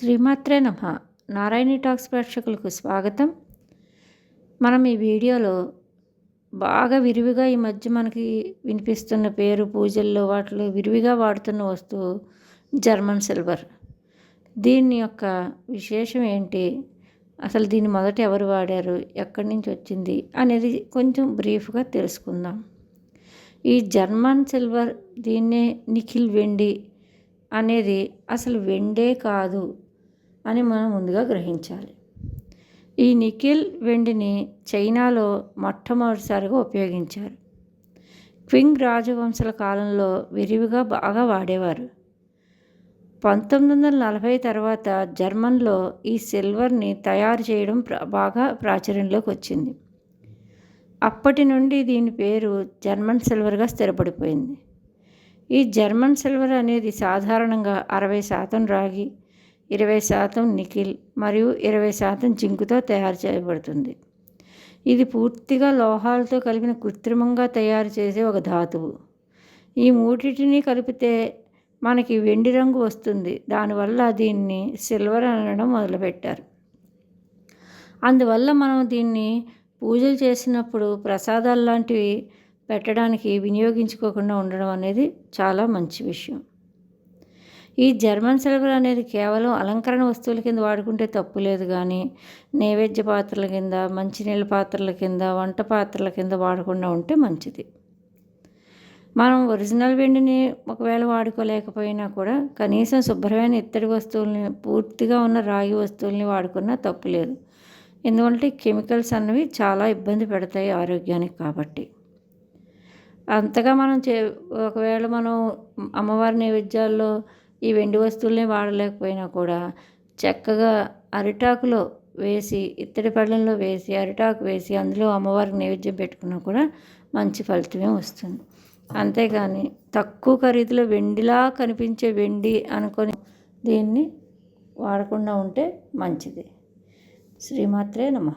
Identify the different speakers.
Speaker 1: శ్రీమాత్రే నమ. నారాయణి టాక్స్ ప్రేక్షకులకు స్వాగతం. మనం ఈ వీడియోలో బాగా విరివిగా ఈ మధ్య మనకి వినిపిస్తున్న పేరు పూజల్లో వాటిలో విరివిగా వాడుతున్న వస్తువు జర్మన్ సిల్వర్. దీని యొక్క విశేషం ఏంటి? అసలు దీన్ని మొదట ఎవరు వాడారు? ఎక్కడి నుంచి వచ్చింది? అనేది కొంచెం బ్రీఫ్గా తెలుసుకుందాం. ఈ జర్మన్ సిల్వర్ దీన్నే నిఖిల్ వెండి అనేది అసలు వెండే కాదు. అని మనం ముందుగా గ్రహించాలి. ఈ నికెల్ వెండిని చైనాలో మొట్టమొదటిసారిగా ఉపయోగించారు. క్వింగ్ రాజవంశల కాలంలో విరివిగా బాగా వాడేవారు. పంతొమ్మిది వందల నలభై తర్వాత జర్మన్లో ఈ సిల్వర్ని తయారు చేయడం బాగా ప్రాచుర్యంలోకి వచ్చింది. అప్పటి నుండి దీని పేరు జర్మన్ సిల్వర్గా స్థిరపడిపోయింది. ఈ జర్మన్ సిల్వర్ అనేది సాధారణంగా అరవై శాతం రాగి ఇరవై శాతం నికిల్ మరియు ఇరవై శాతం జింకుతో తయారు చేయబడుతుంది. ఇది పూర్తిగా లోహాలతో కలిపిన కృత్రిమంగా తయారు చేసే ఒక ధాతువు. ఈ మూటిటిని కలిపితే మనకి వెండి రంగు వస్తుంది. దానివల్ల దీన్ని సిల్వర్ అనడం మొదలుపెట్టారు. అందువల్ల మనం దీన్ని పూజలు చేసినప్పుడు ప్రసాదాలు లాంటివి పెట్టడానికి వినియోగించుకోకుండా ఉండడం అనేది చాలా మంచి విషయం. ఈ జర్మన్ సిల్వర్ అనేది కేవలం అలంకరణ వస్తువుల కింద వాడుకుంటే తప్పు లేదు కానీ నైవేద్య పాత్రల కింద మంచినీళ్ళ పాత్రల కింద వంట పాత్రల కింద వాడకుండా ఉంటే మంచిది. మనం ఒరిజినల్ వెండిని ఒకవేళ వాడుకోలేకపోయినా కూడా కనీసం శుభ్రమైన ఇత్తడి వస్తువుల్ని పూర్తిగా ఉన్న రాగి వస్తువుల్ని వాడుకున్నా తప్పు లేదు. ఎందుకంటే కెమికల్స్ అన్నవి చాలా ఇబ్బంది పెడతాయి ఆరోగ్యానికి కాబట్టి. అంతగా మనం చే ఒకవేళ మనం అమ్మవారి నైవేద్యాల్లో ఈ వెండి వస్తువులనే వాడలేకపోయినా కూడా చక్కగా అరిటాకులో వేసి ఇత్తడి పళ్ళంలో వేసి అరిటాకు వేసి అందులో అమ్మవారికి నైవేద్యం పెట్టుకున్నా కూడా మంచి ఫలితమే వస్తుంది. అంతేగాని తక్కువ ఖరీదులో వెండిలా కనిపించే వెండి అనుకొని దీన్ని వాడకుండా ఉంటే మంచిది. శ్రీమాత్రే నమ.